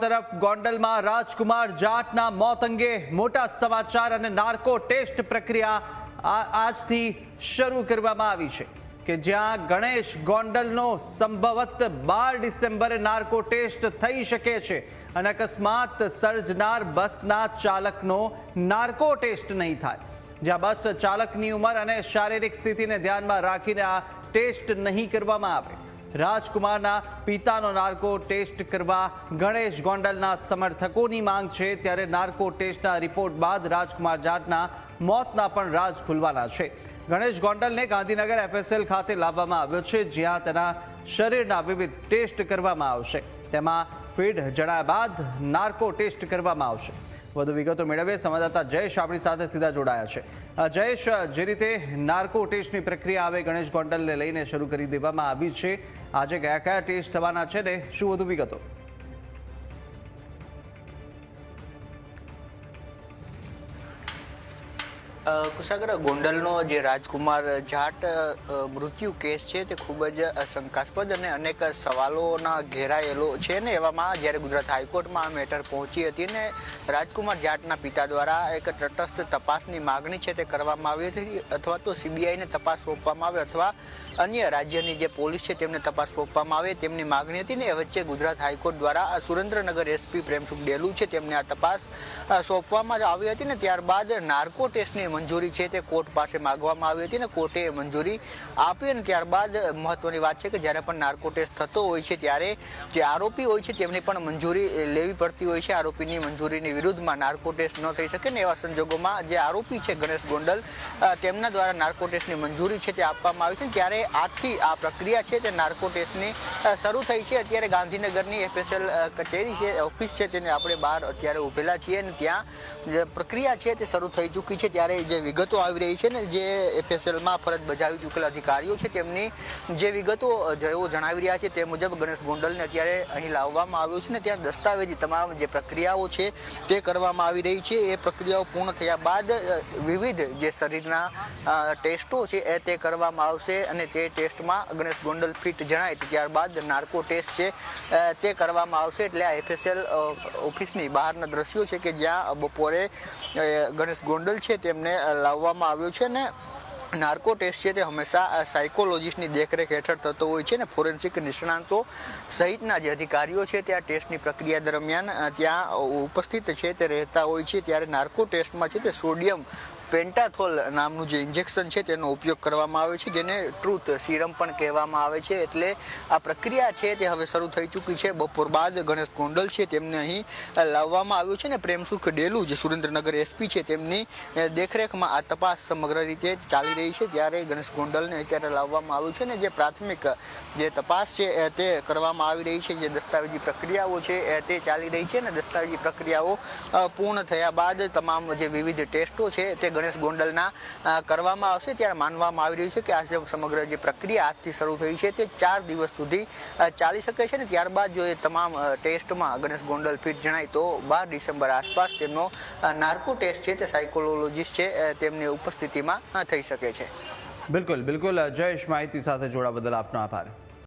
તરફ ગોંડલમાં રાજકુમાર જાટના મોત અંગે મોટા સમાચાર અને નાર્કો ટેસ્ટ પ્રક્રિયા આજથી શરૂ કરવામાં આવી છે કે જ્યાં ગણેશ ગોંડલનો સંભવત બાર ડિસેમ્બરે નાર્કો ટેસ્ટ થઈ શકે છે અને અકસ્માત સર્જનાર બસના ચાલકનો નાર્કો ટેસ્ટ નહીં થાય. જ્યાં બસ ચાલકની ઉંમર અને શારીરિક સ્થિતિને ધ્યાનમાં રાખીને આ ટેસ્ટ નહીં કરવામાં આવે. રાજકુમારના પિતાનો નાર્કો ટેસ્ટ કરવા ગણેશ ગોંડલના સમર્થકોની માંગ છે, ત્યારે નાર્કો ટેસ્ટના રિપોર્ટ બાદ રાજકુમાર જાટના મોતના પણ રાજ ખુલવાના છે. ગણેશ ગોંડલને ગાંધીનગર એફએસએલ ખાતે લાવવામાં આવ્યો છે, જ્યાં તેના શરીરના વિવિધ ટેસ્ટ કરવામાં આવશે. તેમાં ફીડ જણાયા બાદ નાર્કો ટેસ્ટ કરવામાં આવશે. વધુ વિગતો મેળવીએ. સંવાદદાતા જયેશ આપણી સાથે સીધા જોડાયા છે. જયેશ જે રીતે નાર્કો ટેસ્ટની પ્રક્રિયા હવે ગણેશ ગોંડલને લઈને શરૂ કરી દેવામાં આવી છે. આજે કયા કયા ટેસ્ટ થવાના છે ને શું વધુ વિગતો? કુશાગર ગોંડલનો જે રાજકુમાર જાટ મૃત્યુ કેસ છે તે ખૂબ જ શંકાસ્પદ અને અનેક સવાલોના ઘેરાયેલો છે ને એવામાં જ્યારે ગુજરાત હાઈકોર્ટમાં આ મેટર પહોંચી હતી ને રાજકુમાર જાટના પિતા દ્વારા એક તટસ્થ તપાસની માગણી છે તે કરવામાં આવી હતી અથવા તો સીબીઆઈને તપાસ સોંપવામાં આવે અથવા અન્ય રાજ્યની જે પોલીસ છે તેમને તપાસ સોંપવામાં આવે તેમની માગણી હતી ને એ વચ્ચે ગુજરાત હાઈકોર્ટ દ્વારા સુરેન્દ્રનગર એસપી પ્રેમસુખ ડેલુ છે તેમને આ તપાસ સોંપવામાં આવી હતી ને ત્યારબાદ નાર્કો ટેસ્ટની મંજૂરી છે તે કોર્ટ પાસે માગવામાં આવી હતી અને કોર્ટે મંજૂરી આપી અને ત્યારબાદ મહત્વની વાત છે કે જ્યારે પણ નાર્કો ટેસ્ટ થતો હોય છે ત્યારે જે આરોપી હોય છે તેમની પણ મંજૂરી લેવી પડતી હોય છે. આરોપીની મંજૂરીની વિરુદ્ધમાં નાર્કો ટેસ્ટ ન થઈ શકે ને એવા સંજોગોમાં જે આરોપી છે ગણેશ ગોંડલ તેમના દ્વારા નાર્કો ટેસ્ટની મંજૂરી છે તે આપવામાં આવી છે ત્યારે આજથી આ પ્રક્રિયા છે તે નાર્કો ટેસ્ટની શરૂ થઈ છે. અત્યારે ગાંધીનગરની એફએસએલ કચેરી છે, ઓફિસ છે તેને આપણે બહાર અત્યારે ઉભેલા છીએ અને ત્યાં પ્રક્રિયા છે તે શરૂ થઈ ચૂકી છે. ત્યારે જે વિગતો આવી રહી છે ને, જે એફએસએલમાં ફરજ બજાવી ચૂકેલા અધિકારીઓ છે, તેમની જે વિગતો જેઓ જણાવી રહ્યા છે તે મુજબ ગણેશ ગોંડલને અત્યારે અહીં લાવવામાં આવ્યું છે ને, ત્યાં દસ્તાવેજી તમામ જે પ્રક્રિયાઓ છે તે કરવામાં આવી રહી છે. એ પ્રક્રિયાઓ પૂર્ણ થયા બાદ વિવિધ જે શરીરના ટેસ્ટો છે એ તે કરવામાં આવશે અને તે ટેસ્ટમાં ગણેશ ગોંડલ ફિટ જણાય ત્યારબાદ નાર્કો ટેસ્ટ છે તે કરવામાં આવશે. એટલે આ એફએસએલ ઓફિસની બહારના દ્રશ્યો છે કે જ્યાં બપોરે ગણેશ ગોંડલ છે તેમને લાવવામાં આવ્યો છે ને નાર્કો ટેસ્ટ છે તે હંમેશા સાયકોલોજીસ્ટની દેખરેખ હેઠળ થતો હોય છે ને ફોરેન્સિક નિષ્ણાંતો સહિતના જે અધિકારીઓ છે તે આ ટેસ્ટની પ્રક્રિયા દરમિયાન ત્યાં ઉપસ્થિત છે તે રહેતા હોય છે. ત્યારે નાર્કો ટેસ્ટમાં છે તે સોડિયમ પેન્ટાથોલ નામનું જે ઇન્જેક્શન છે તેનો ઉપયોગ કરવામાં આવે છે, જેને ટ્રુથ સિરમ પણ કહેવામાં આવે છે. એટલે આ પ્રક્રિયા છે તે હવે શરૂ થઈ ચૂકી છે. બપોર બાદ ગણેશ ગોંડલ છે તેમને અહીં લાવવામાં આવ્યું છે ને પ્રેમસુખ ડેલુ, જે સુરેન્દ્રનગર એસપી છે, તેમની દેખરેખમાં આ તપાસ સમગ્ર રીતે ચાલી રહી છે. ત્યારે ગણેશ ગોંડલને અત્યારે લાવવામાં આવ્યું છે ને જે પ્રાથમિક, જે તપાસ છે તે કરવામાં આવી રહી છે. જે દસ્તાવેજી પ્રક્રિયાઓ છે તે ચાલી રહી છે ને દસ્તાવેજી પ્રક્રિયાઓ પૂર્ણ થયા બાદ તમામ જે વિવિધ ટેસ્ટો છે તે ગણેશ ગોંડલના કરવામાં આવશે. ત્યારે માનવામાં આવી રહ્યું છે કે આ જે સમગ્ર જે પ્રક્રિયા આજથી શરૂ થઈ છે તે ચાર દિવસ સુધી ચાલી શકે છે ને? ત્યારબાદ જો એ તમામ ટેસ્ટમાં ગણેશ ગોંડલ ફિટ જણાય તો બાર ડિસેમ્બર આસપાસ તેમનો નાર્કો ટેસ્ટ છે તે સાયકોલોજીસ્ટ છે તેમની ઉપસ્થિતિમાં થઈ શકે છે. બિલકુલ બિલકુલ. જયેશ, માહિતી સાથે જોડા બદલ આપનો આભાર.